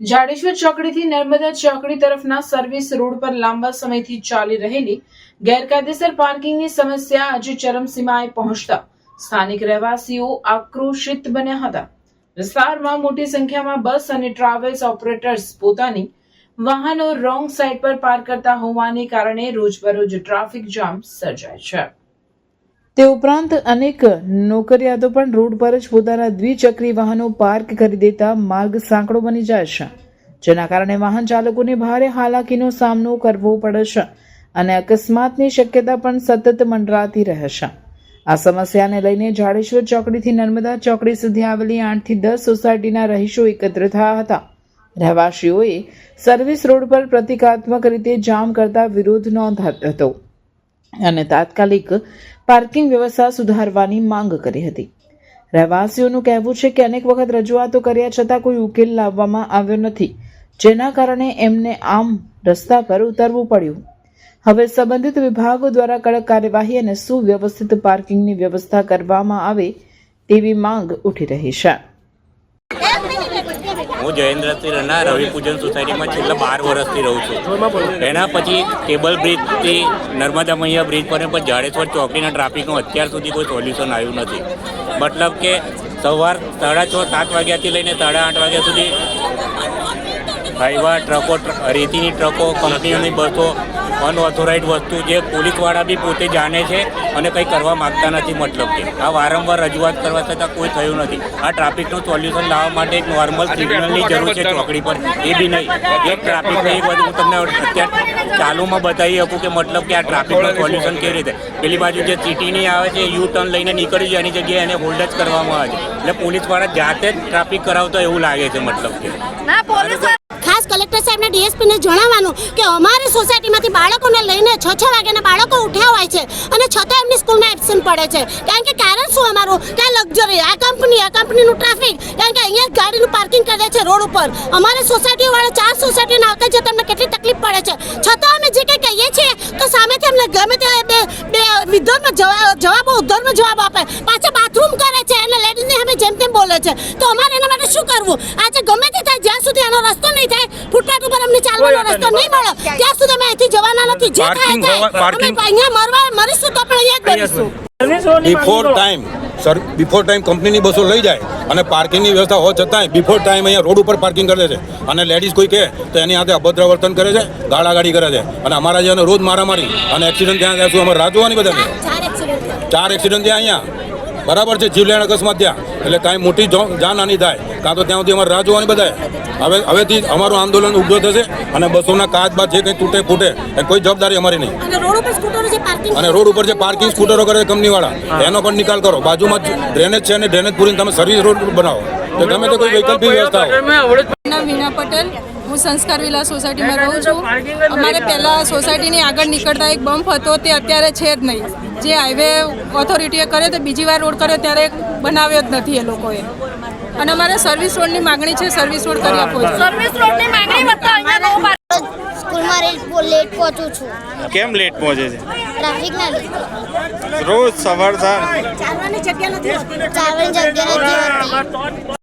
જાડેશ્વર ચોકડીથી નર્મદા ચોકડી તરફના service road પર લાંબા સમયથી ચાલી રહેલી ગેરકાયદેસર પાર્કિંગની સમસ્યા આજે ચરમસીમાએ પહોંચતા સ્થાનિક રહેવાસીઓ આક્રોશિત બન્યા હતા. વિસ્તારમાં મોટી સંખ્યામાં બસ અને ટ્રાવેલ્સ ઓપરેટર્સ પોતાની વાહનો રોંગ સાઇડ પર પાર્ક કરતા હોવાને કારણે રોજબરોજ ટ્રાફિક જામ સર્જાય છે. તે ઉપરાંત અનેક નોકરિયાતો પણ રોડ પર જ પોતાના દ્વિચક્રી વાહનો પાર્ક કરી દેતા માર્ગ સાંકડો બની જાય છે. જેના કારણે વાહન ચાલકોને ભારે હાલાકીનો સામનો કરવો પડે છે અને અકસ્માતની શક્યતા પણ સતત મંડરાતી રહે છે. આ સમસ્યાને લઈને જાડેશ્વર ચોકડીથી નર્મદા ચોકડી સુધી આવેલી આઠથી દસ સોસાયટીના રહીશો એકત્ર થયા હતા. રહેવાસીઓએ સર્વિસ રોડ પર પ્રતિકાત્મક રીતે જામ કરતા વિરોધ નોંધાતો હતો. અને તાત્કાલિક પાર્કિંગ વ્યવસ્થા સુધારવાની માંગ કરી હતી. રહેવાસીઓનું કહેવું છે કે અનેક વખત રજૂઆતો કર્યા છતાં કોઈ ઉકેલ લાવવામાં આવ્યો નથી, જેના કારણે એમને આમ રસ્તા પર ઉતરવું પડ્યું. હવે સંબંધિત વિભાગો દ્વારા કડક કાર્યવાહી અને સુવ્યવસ્થિત પાર્કિંગની વ્યવસ્થા કરવામાં આવે તેવી માંગ ઉઠી રહી છે. હું જયેન્દ્રસિંહ રના રવિ પૂજન સોસાયટીમાં છેલ્લા બાર વર્ષથી રહું છું. એના પછી કેબલ બ્રિજથી નર્મદા મૈયા બ્રિજ પર પણ જાડેશ્વર ચોકડીના ટ્રાફિકનું અત્યાર સુધી કોઈ સોલ્યુશન આવ્યું નથી. મતલબ કે સવાર સાડા છ, સાત વાગ્યાથી લઈને સાડા આઠ વાગ્યા સુધી હાઈવા ટ્રકો રેતીની ટ્રકો કંપનીઓની બસો અનઓથોરાઇઝ વસ્તુ જે પોલીસવાળા બી પોતે જાણે છે અને કંઈ કરવા માગતા નથી મતલબ કે. આ વારંવાર રજૂઆત કરવા છતાં કોઈ થયું નથી. આ ટ્રાફિકનું સોલ્યુશન લાવવા માટે એક નોર્મલ સિગ્નલની જરૂર છે ચોકડી પર. એ બી નહીં. એક ટ્રાફિક એક બાજુ હું તમને અત્યારે ચાલુમાં બતાવી શકું કે મતલબ કે આ ટ્રાફિકનું સોલ્યુશન કેવી રીતે. પેલી બાજુ જે સિટીની આવે છે યુ ટર્ન લઈને નીકળી જાય એની જગ્યાએ એને હોલ્ડ જ કરવામાં આવે છે. એટલે પોલીસવાળા જાતે જ ટ્રાફિક કરાવતો એવું લાગે છે મતલબ કે. ના પોલીસ ખાસ કલેક્ટર સાહેબને ડીએસપીને જણાવવાનું કે અમારી સોસાયટીમાંથી બાળકોને લઈને છ છ વાગ્યાના બાળકો ઉઠ્યા હોય છે અને છતાં એમની સ્કૂલમાં એબસેન્ટ પડે છે. કારણ કે કારણ શું અમારું? કે લક્ઝરી, આ કંપની, આ કંપનીનું ટ્રાફિક. કારણ કે અહીંયા ગાડીનું પાર્કિંગ કરે છે રોડ ઉપર. અમારી સોસાયટીવાળા, ચાર સોસાયટીના આવતા જતા અમને કેટલી તકલીફ પડે છે. છતાં અમે જે કંઈ કહીએ છીએ, તો સામેથી અમને ગમે તે બે બે વિધોરમાં જવાબ જવાબો ઉદ્ધોરમાં જવાબ આપે. પાછા બાથરૂમ કરે છે અને લેડીઝને અમે જેમ તેમ બોલે છે. તો અમારે એના માટે શું કરવું? આજે ગમે આનો રસ્તો નહીં થાય. ફૂટપાથ ઉપર અમને ચાલવાનો રસ્તો નહીં મળે. ત્યાં સુધી અમે અહીંથી જવાના નથી. જે થાય થાય. અમે અહીંયા મરવા મરીશું તો પણ અહીંયા જ મરીશું. Before time sir before time કંપનીની બસો લઈ જાય અને પાર્કિંગની વ્યવસ્થા હોવા છતાંય બિફોર ટાઈમ અહીંયા રોડ ઉપર પાર્કિંગ કરે છે. અને લેડીઝ કોઈ કહે તો એની હાથે અભદ્ર વર્તન કરે છે ગાળાગાડી કરે છે. અને અમારા જેને રોજ મારામારી અને એક્સિડન્ટ ત્યાં ત્યાં શું અમારે રાહ જોવાની બધાને. ચાર એક્સિડન્ટ થયા અહીંયા. બરાબર છે જીવલેણ અકસ્માત થયા. એટલે કાંઈ મોટી જાનહાની થાય. કાં તો ત્યાં સુધી અમારે રાહ જોવાની બધાએ. હવે હવેથી અમારું આંદોલન ઉગ્ર થશે અને બસોના કાચ બાદ જે કંઈ તૂટે ફૂટે એ કોઈ જવાબદારી અમારી નહીં. અને રોડ ઉપર જે પાર્કિંગ અને રોડ ઉપર જે પાર્કિંગ સ્કૂટરો કરે કંપનીવાળા એનો પણ નિકાલ કરો. બાજુમાં જ ડ્રેનેજ છે અને ડ્રેનેજ પૂરીને તમે સર્વિસ રોડ બનાવો. તો ગમે તે કોઈ વૈકલ્પિક વ્યવસ્થા વીણા પટેલ હું સંસ્કાર વિલા સોસાયટીમાં રહું છું. અમારે પહેલાં સોસાયટીની આગળ નીકળતા એક બમ્પ હતો તે અત્યારે છે જ નહીં. જે હાઈવે ઓથોરિટીએ કર્યો તો બીજી વાર રોડ કર્યો ત્યારે બનાવ્યો જ નથી એ લોકોએ. અને અમારે સર્વિસ રોડની માગણી છે સર્વિસ રોડ કરી આપો સર્વિસ રોડની માંગણી બહુ સ્કૂલમાં લેટ પહોંચું છું. કેમ લેટ પહોંચે છે? ટ્રાફિકના લીધે. રોજ સવાર સાંજ ચાલવાની જગ્યા નથી ચાલવાની જગ્યા નથી